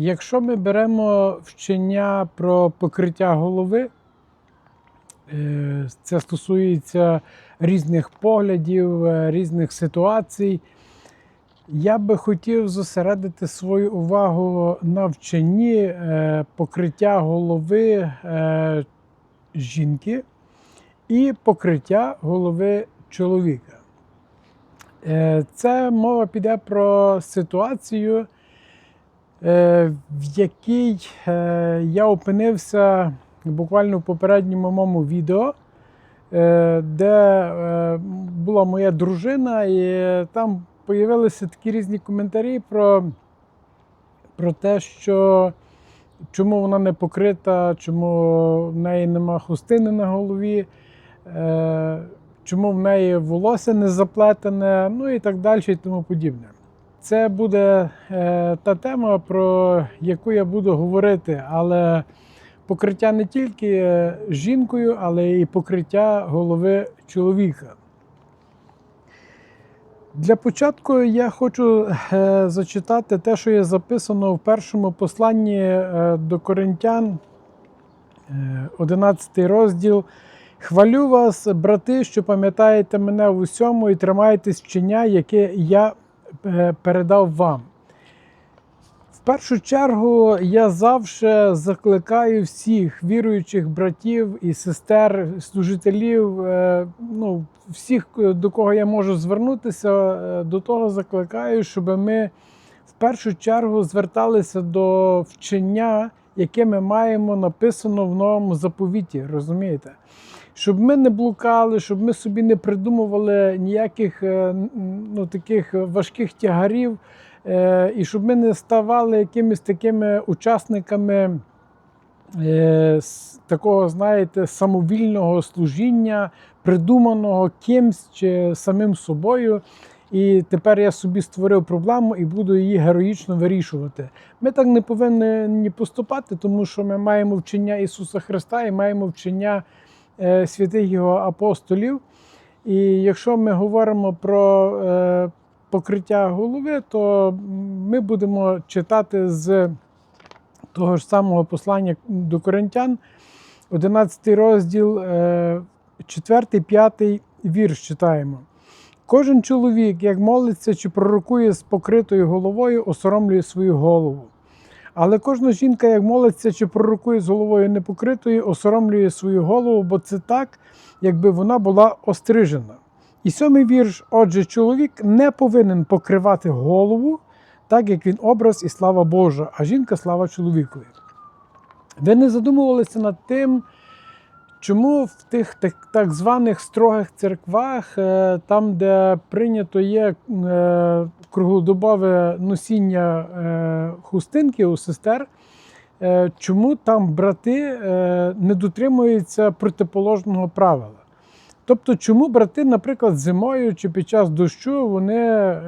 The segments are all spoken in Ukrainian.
Якщо ми беремо вчення про покриття голови, е, це стосується різних поглядів, е, різних ситуацій. Я би хотів зосередити свою увагу на вченні е, покриття голови жінки і покриття голови чоловіка. Це мова піде про ситуацію, в якій е, я опинився буквально в попередньому моєму відео, е, де е, була моя дружина, і там появилися такі різні коментарі про, про те, що чому вона не покрита, чому в неї нема хустини на голові, е, чому в неї волосся не заплетене, ну і так далі, і тому подібне. Це буде е, та тема, про яку я буду говорити, але покриття не тільки е, жінкою, але і покриття голови чоловіка. Для початку я хочу е, зачитати те, що є записано в першому посланні до Коринтян, е, 11 розділ. Хвалю вас, брати, що пам'ятаєте мене в усьому і тримаєтесь вчення, яке я передав вам. В першу чергу я завжди закликаю всіх віруючих братів і сестер, служителів, е, ну, всіх, до кого я можу звернутися, е, до того закликаю, щоб ми в першу чергу зверталися до вчення, яке ми маємо написано в новому заповіті. Розумієте? Щоб ми не блукали, щоб ми собі не придумували ніяких е, ну, таких важких тягарів, е, і щоб ми не ставали якимись такими учасниками е, такого, знаєте, самовільного служіння, придуманого кимсь чи самим собою. І тепер я собі створив проблему і буду її героїчно вирішувати. Ми так не повинні поступати, тому що ми маємо вчення Ісуса Христа і маємо вчення святих Його апостолів. І якщо ми говоримо про е, покриття голови, то ми будемо читати з того ж самого послання до Коринтян, 11 розділ, 4-5 вірш читаємо. Кожен чоловік, як молиться чи пророкує з покритою головою, осоромлює свою голову. Але кожна жінка, як молиться чи пророкує з головою непокритою, осоромлює свою голову, бо це так, якби вона була острижена. І сьомий вірш: отже, чоловік не повинен покривати голову, так як він образ і слава Божа, а жінка слава чоловікові. Ви не задумувалися над тим, чому в тих так, званих строгих церквах, е, там, де прийнято є е, круглодобове носіння е, хустинки у сестер, чому там брати не дотримуються протиположного правила? Тобто, чому брати, наприклад, зимою чи під час дощу вони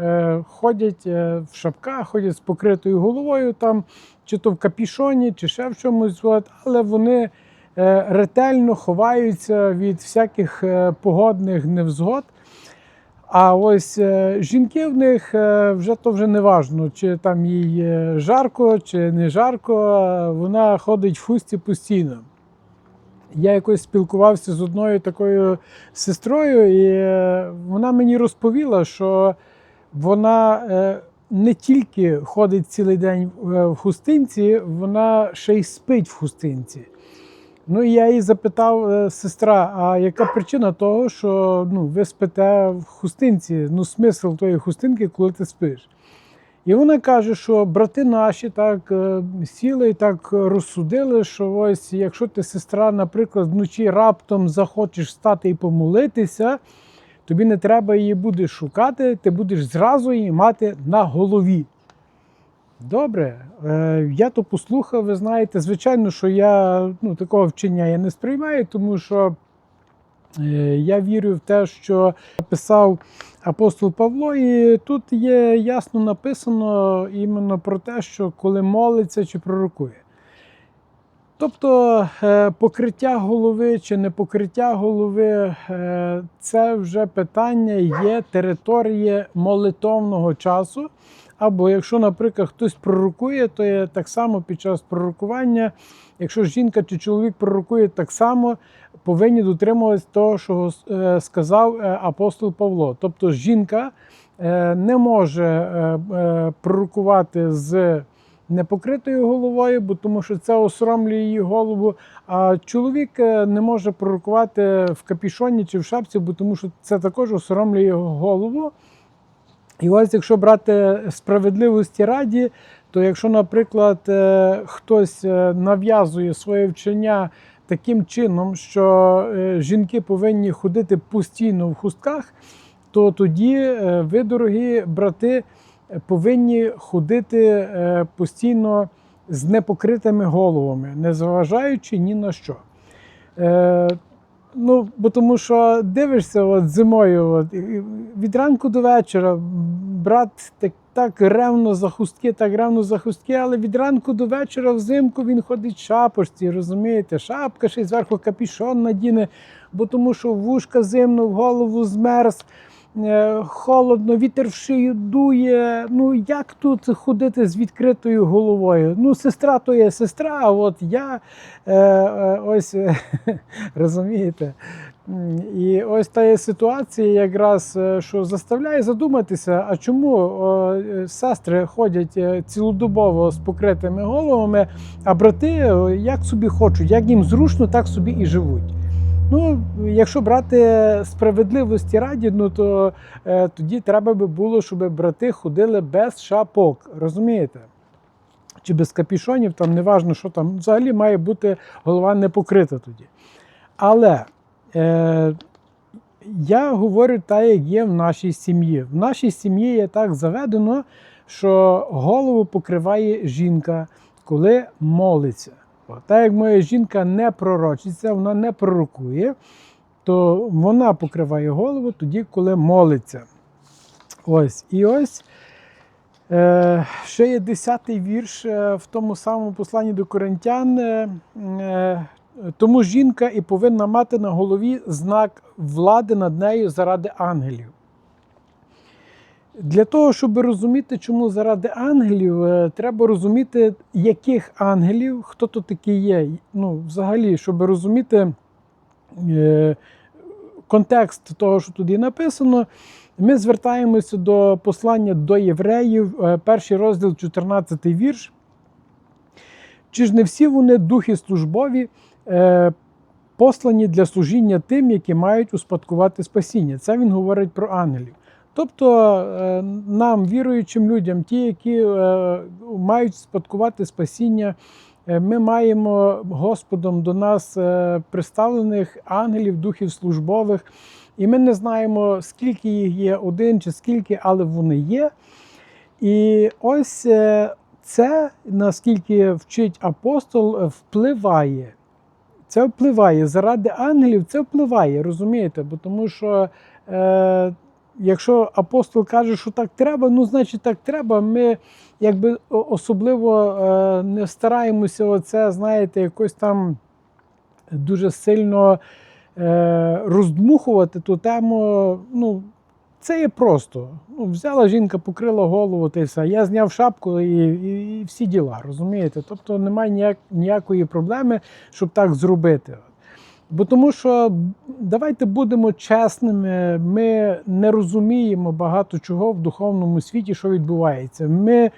ходять в шапках, ходять з покритою головою, там, чи то в капішоні, чи ще в чомусь, але вони ретельно ховаються від всяких е, погодних невзгод. А ось е, жінки в них е, вже то вже не важно, чи там їй е, жарко, чи не жарко, е, вона ходить в хусті постійно. Я якось спілкувався з одною такою сестрою, і е, вона мені розповіла, що вона е, не тільки ходить цілий день е, в хустинці, вона ще й спить в хустинці. Ну я її запитав, е, сестра, а яка причина того, що ну, ви спите в хустинці? Ну, смисл тої хустинки, коли ти спиш? І вона каже, що брати наші так е, сіли і так розсудили, що ось якщо ти, сестра, наприклад, вночі раптом захочеш встати і помолитися, тобі не треба її будеш шукати, ти будеш зразу її мати на голові. Добре, е, я то послухав, ви знаєте, звичайно, що я ну, такого вчення я не сприймаю, тому що е, я вірю в те, що писав апостол Павло, і тут є ясно написано іменно про те, що коли молиться чи пророкує. Тобто е, покриття голови чи не покриття голови це вже питання є території молитовного часу. Або якщо, наприклад, хтось пророкує, то є так само під час пророкування, якщо жінка чи чоловік пророкує так само, повинні дотримуватися того, що е, сказав е, апостол Павло. Тобто жінка е, не може пророкувати з непокритою головою, бо тому що це осоромлює її голову. А чоловік не може пророкувати в капішоні чи в шапці, бо тому що це також осоромлює його голову. І ось, якщо брати справедливості раді, то якщо, наприклад, е, хтось е, нав'язує своє вчення таким чином, що е, жінки повинні ходити постійно в хустках, то тоді ви, дорогі брати, повинні ходити постійно з непокритими головами, не зважаючи ні на що. Ну, бо тому що дивишся от зимою, от, від ранку до вечора, брат так, так ревно за хустки, так ревно за хустки, але від ранку до вечора взимку він ходить в шапочці, розумієте? Шапка ще зверху капішон надіне, бо тому що вушка зимно, в голову змерз. Е, Холодно, вітер в шию дує. Ну як тут ходити з відкритою головою? Ну, сестра то є сестра, а от я е, е, ось розумієте. І ось та є ситуація, якраз що заставляє задуматися, а чому сестри ходять цілодобово з покритими головами, а брати як собі хочуть, як їм зручно, так собі і живуть. Ну, якщо брати справедливості раді, ну то е, тоді треба би було, щоб брати ходили без шапок, розумієте? Чи без капішонів, там неважно, що там. Взагалі має бути голова не покрита тоді. Але е, я говорю так, як є в нашій сім'ї. В нашій сім'ї є так заведено, що голову покриває жінка, коли молиться. От, Так як моя жінка не пророчиться, вона не пророкує, то вона покриває голову тоді, коли молиться. Ось. І ось е, ще є 10-й вірш е, в тому самому посланні до Коринтян. Е, тому жінка і повинна мати на голові знак влади над нею заради ангелів. Для того, щоб розуміти, чому заради ангелів, е, треба розуміти, яких ангелів, хто то такі є. Ну, взагалі, щоб розуміти е, контекст того, що тут є написано, ми звертаємося до послання до євреїв, е, перший розділ, 14 вірш. Чи ж не всі вони духи службові, послані для служіння тим, які мають успадкувати спасіння? Це він говорить про ангелів. Тобто е, нам, віруючим людям, ті, які е, мають спадкувати спасіння, е, ми маємо Господом до нас представлених ангелів, духів службових, і ми не знаємо, скільки їх є, один чи скільки, але вони є. І ось це, наскільки вчить апостол, впливає. Це впливає заради ангелів, це впливає, розумієте? Бо тому що якщо апостол каже, що так треба, ну значить так треба. Ми якби особливо е, не стараємося оце, знаєте, якось там дуже сильно е, роздмухувати ту тему. Ну, це є просто. Ну, взяла жінка, покрила голову та й все. Я зняв шапку і, і, і всі діла, розумієте? Тобто немає ніяк, ніякої проблеми, щоб так зробити. Бо тому що давайте будемо чесними, ми не розуміємо багато чого в духовному світі, що відбувається. Ми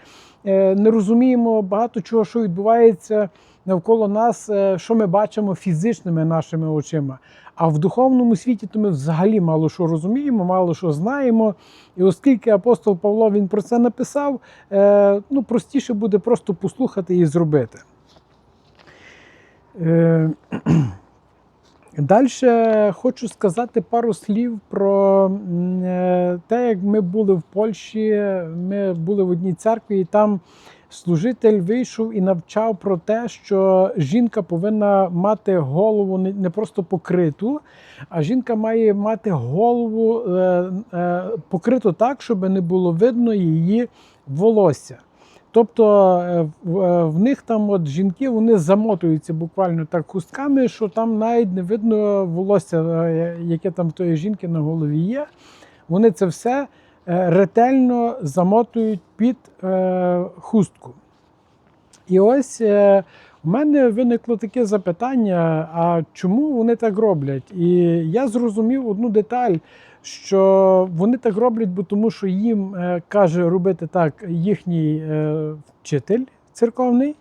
е, не розуміємо багато чого, що відбувається навколо нас, е, що ми бачимо фізичними нашими очима. А в духовному світі то ми взагалі мало що розуміємо, мало що знаємо. І оскільки апостол Павло він про це написав, е, ну простіше буде просто послухати і зробити. Далі хочу сказати пару слів про е, те, як ми були в Польщі. Ми були в одній церкві, і там служитель вийшов і навчав про те, що жінка повинна мати голову не не просто покриту, а жінка має мати голову е, е, покриту так, щоб не було видно її волосся. Тобто е, в, е, них там от жінки вони замотуються буквально так хустками, що там навіть не видно волосся, е, яке там в тої жінки на голові є. Вони це все ретельно замотують під хустку. І ось у мене виникло таке запитання: а чому вони так роблять? І я зрозумів одну деталь, що вони так роблять, бо тому що їм е, каже робити так їхній е, вчитель церковний.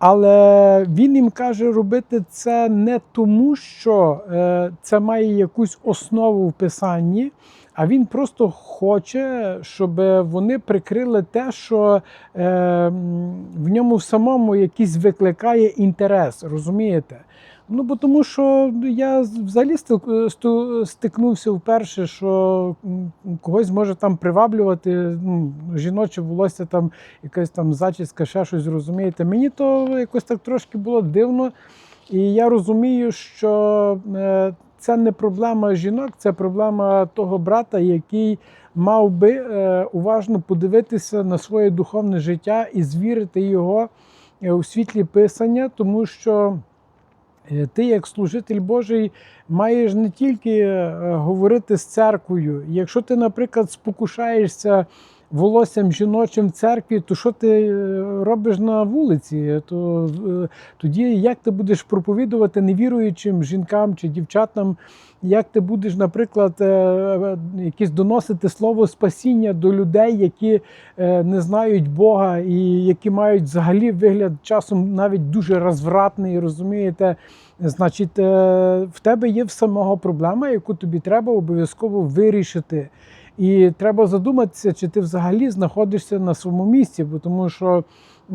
Але він їм каже робити це не тому, що е, це має якусь основу в писанні, а він просто хоче, щоб вони прикрили те, що е, в ньому самому якийсь викликає інтерес, розумієте? Ну, бо тому що я взагалі стикнувся вперше, що когось може там приваблювати ну, жіноче волосся, там якась там зачіска, ще щось розумієте. Мені то якось так трошки було дивно. І я розумію, що е, це не проблема жінок, це проблема того брата, який мав би е, уважно подивитися на своє духовне життя і звірити його е, у світлі писання, тому що. Е, Ти, як служитель Божий, маєш не тільки е, говорити з церквою. Якщо ти, наприклад, спокушаєшся волоссям жіночим в церкві, то що ти е, робиш на вулиці? То е, тоді як ти будеш проповідувати невіруючим жінкам чи дівчатам? Як ти будеш, наприклад, е, якісь доносити слово спасіння до людей, які не знають Бога і які мають взагалі вигляд часом навіть дуже розвратний, розумієте? Значить, в тебе є в самого проблема, яку тобі треба обов'язково вирішити. І треба задуматися, чи ти взагалі знаходишся на своєму місці, бо тому що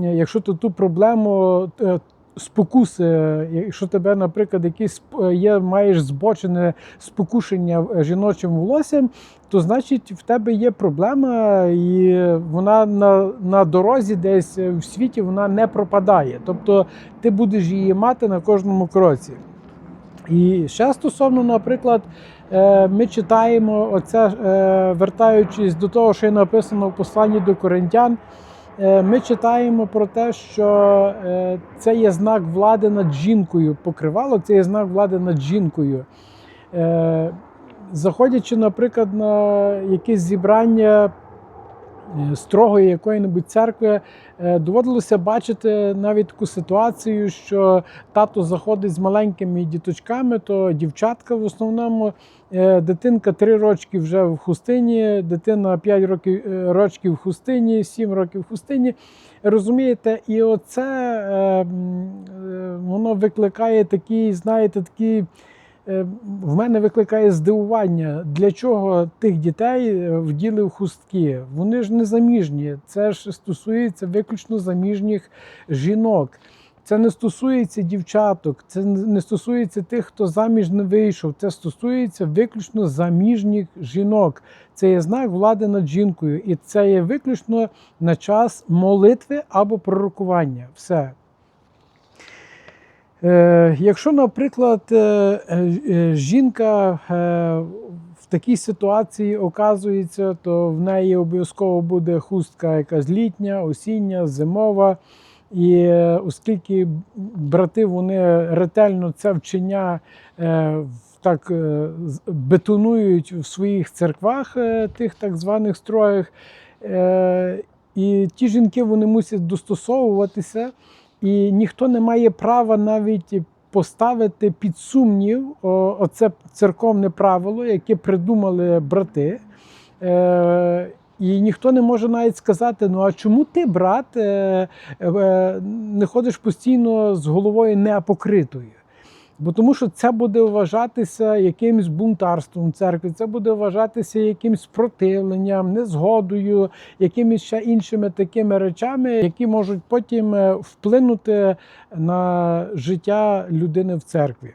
е, якщо ти ту проблему е, спокуси, е, якщо тебе, наприклад, е, є, маєш збочене спокушення жіночим волоссям, то значить в тебе є проблема, і вона на, на дорозі десь в світі вона не пропадає. Тобто ти будеш її мати на кожному кроці. І ще стосовно, наприклад, ми читаємо оце, е, вертаючись до того, що є написано в посланні до коринтян, е, ми читаємо про те, що е, це є знак влади над жінкою. Покривало це є знак влади над жінкою. Е, Заходячи, наприклад, на якесь зібрання е, строгої якої-небудь церкви, е, доводилося бачити навіть таку ситуацію, що тато заходить з маленькими діточками, то дівчатка в основному, е, дитинка 3 рочки вже в хустині, дитина 5 років, е, рочків в хустині, 7 років в хустині. Розумієте, і оце е, е, воно викликає такий, знаєте, такий. Е, В мене викликає здивування, для чого тих дітей е, вділи в хустки. Вони ж не заміжні. Це ж стосується виключно заміжніх жінок. Це не стосується дівчаток, це не стосується тих, хто заміж не вийшов. Це стосується виключно заміжніх жінок. Це є знак влади над жінкою, і це є виключно на час молитви або пророкування. Все. Е, якщо, наприклад, е, е, жінка в такій ситуації оказується, то в неї обов'язково буде хустка якась літня, осіння, зимова. І оскільки брати вони ретельно це вчення так бетонують в своїх церквах, тих так званих строях, і ті жінки вони мусять достосовуватися, і ніхто не має права навіть поставити під сумнів оце церковне правило, яке придумали брати. Е, і ніхто не може навіть сказати: ну а чому ти, брат, е, е, не ходиш постійно з головою неапокритою? Бо тому що це буде вважатися якимось бунтарством церкви, це буде вважатися якимось противленням, незгодою, якимись ще іншими такими речами, які можуть потім е, вплинути на життя людини в церкві.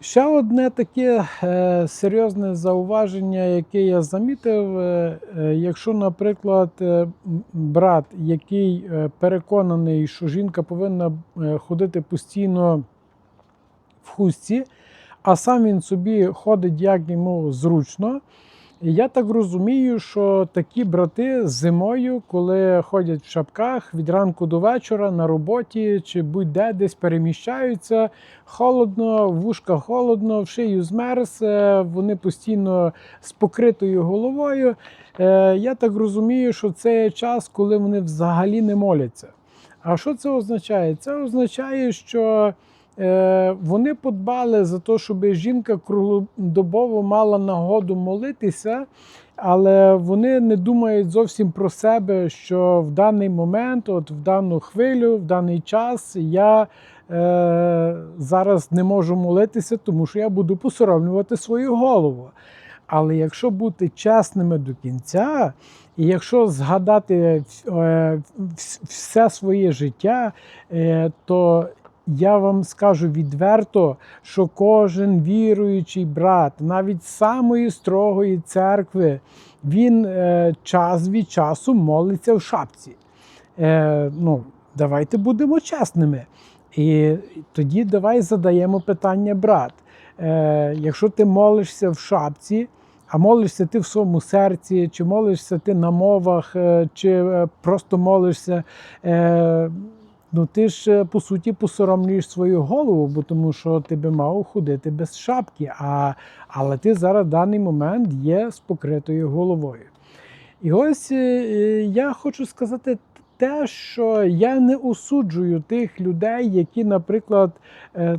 Ще одне таке е, серйозне зауваження, яке я замітив, е, е, якщо, наприклад, брат, який переконаний, що жінка повинна ходити постійно в хустці, а сам він собі ходить як йому зручно, я так розумію, що такі брати зимою, коли ходять в шапках від ранку до вечора на роботі чи будь-де десь переміщаються, холодно, вушка холодно, в шию змерз, е, вони постійно з покритою головою. Е, Я так розумію, що це час, коли вони взагалі не моляться. А що це означає? Це означає, що вони подбали за те, щоб жінка круглодобово мала нагоду молитися, але вони не думають зовсім про себе, що в даний момент, от в дану хвилю, в даний час я е, зараз не можу молитися, тому що я буду посоромлювати свою голову. Але якщо бути чесними до кінця, і якщо згадати е, все своє життя, е, то я вам скажу відверто, що кожен віруючий брат, навіть самої строгої церкви, він е, час від часу молиться в шапці. Е, ну, давайте будемо чесними. І тоді давай задаємо питання, брат. Е, якщо ти молишся в шапці, а молишся ти в своєму серці, чи молишся ти на мовах, е, чи е, просто молишся, е, ну ти ж е, по суті посоромлюєш свою голову, бо тому що ти би мав ходити без шапки, а, але ти зараз в даний момент є з покритою головою. І ось е, е, я хочу сказати те, що я не осуджую тих людей, які, наприклад,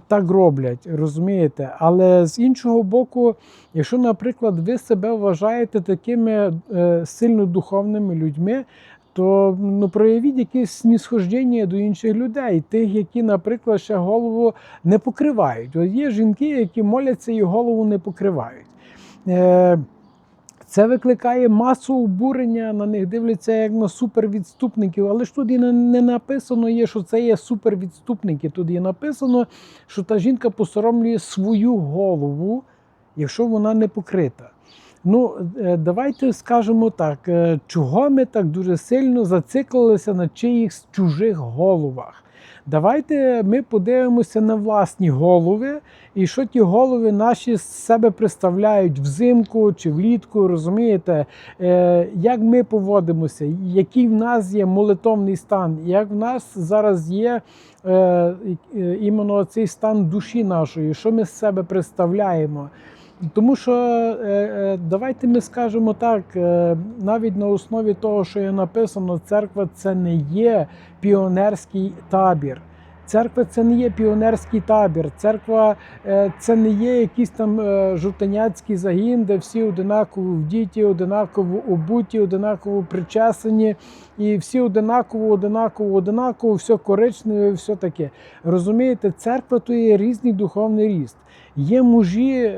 так роблять, розумієте? Але з іншого боку, якщо, наприклад, ви себе вважаєте такими сильно духовними людьми, то ну, проявіть якесь снісхождення до інших людей, тих, які, наприклад, ще голову не покривають. От є жінки, які моляться і голову не покривають. Е, це викликає масу обурення, на них дивляться як на супервідступників. Але ж тут і не- написано є, що це є супервідступники. Тут є написано, що та жінка посоромлює свою голову, якщо вона не покрита. Ну, е, давайте скажемо так, е, чого ми так дуже сильно зациклилися на чиїхсь чужих головах. Давайте ми подивимося на власні голови, і що ті голови наші з себе представляють взимку чи влітку, розумієте, Е, як ми поводимося, який в нас є молитовний стан, як в нас зараз є іменно цей стан душі нашої, що ми з себе представляємо. Тому що е, е, давайте ми скажемо так, е, навіть на основі того, що є написано, церква це не є піонерський табір. Церква це не є піонерський табір. Церква це не є якийсь там жовтаняцький загін, де всі одинаково вдіті, одинаково обуті, одинаково причесані, і всі одинаково, одинаково, одинаково, все коричневе, все таке. Розумієте, церква то є різний духовний ріст. Є мужі е,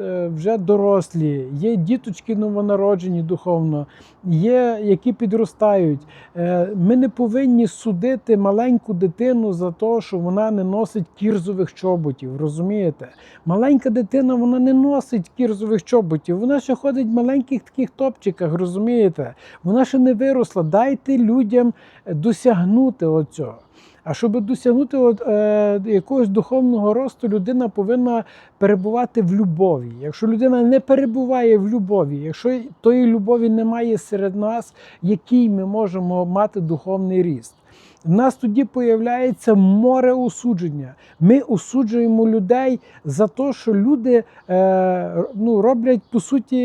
е, вже дорослі, є діточки новонароджені духовно, є які підростають. Е, Ми не повинні судити маленьку дитину за те, що вона не носить кірзових чоботів. Розумієте? Маленька дитина вона не носить кірзових чоботів, вона ще ходить в маленьких таких топчиках, розумієте? Вона ще не виросла. Дайте людям досягнути оцього. А щоб досягнути от, е, якогось духовного росту, людина повинна перебувати в любові. Якщо людина не перебуває в любові, якщо тої любові немає серед нас, який ми можемо мати духовний ріст? В нас тоді появляється море осудження. Ми осуджуємо людей за те, що люди е, ну, роблять по суті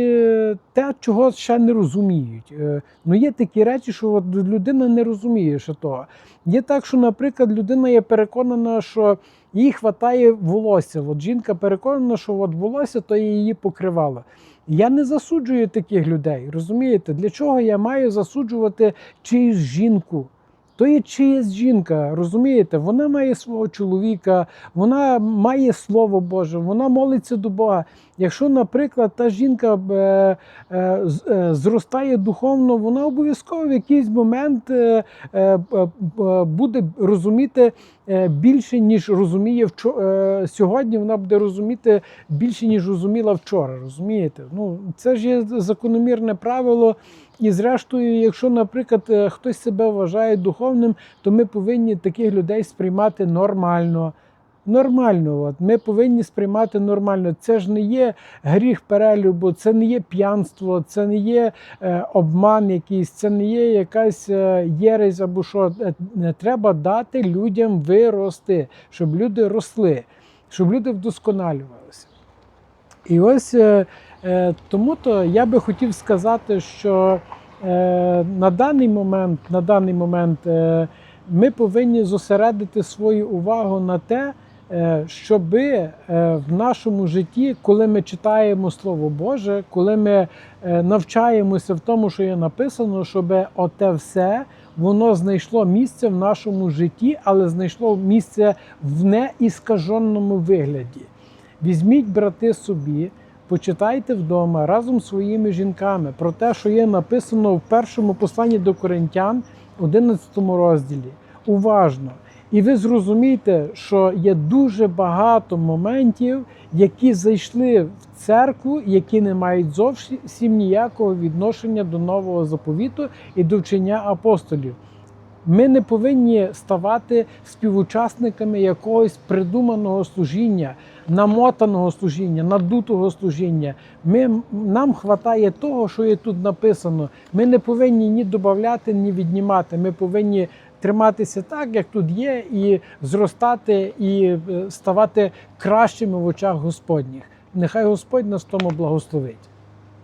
те, чого ще не розуміють. Е, ну є такі речі, що от людина не розуміє що того. Є так, що, наприклад, людина є переконана, що їй хватає волосся. От жінка переконана, що от волосся то її покривало. Я не засуджую таких людей. Розумієте, для чого я маю засуджувати чиюсь жінку? То є чиясь жінка, розумієте? Вона має свого чоловіка, вона має слово Боже, вона молиться до Бога. Якщо, наприклад, та жінка е, е, е, зростає духовно, вона обов'язково в якийсь момент буде розуміти більше, ніж розуміє вчо- е, сьогодні. Вона буде розуміти більше, ніж розуміла вчора. Розумієте? Ну це ж є закономірне правило. І зрештою, якщо, наприклад, хтось себе вважає духовним, то ми повинні таких людей сприймати нормально. Нормально. От. Ми повинні сприймати нормально. Це ж не є гріх перелюбу, це не є п'янство, це не є е, обман якийсь, це не є якась е, єресь або що. Е, Не треба дати людям вирости, щоб люди росли, щоб люди вдосконалювалися. І ось е, е, тому то я би хотів сказати, що е, на даний момент, на даний момент е, ми повинні зосередити свою увагу на те, е, щоби е, в нашому житті, коли ми читаємо Слово Боже, коли ми е, навчаємося в тому, що є написано, щоб оте все воно знайшло місце в нашому житті, але знайшло місце в неіскаженому вигляді. Візьміть, брати, собі, почитайте вдома разом з своїми жінками про те, що є написано в першому посланні до Коринтян, 11 розділі. Уважно. І ви зрозумієте, що є дуже багато моментів, які зайшли в церкву, які не мають зовсім ніякого відношення до нового заповіту і до вчення апостолів. Ми не повинні ставати співучасниками якогось придуманого служіння, намотаного служіння, надутого служіння. Ми, нам хватає того, що є тут написано. Ми не повинні ні додати, ні віднімати. Ми повинні триматися так, як тут є, і зростати, і е, ставати кращими в очах Господніх. Нехай Господь нас тому благословить.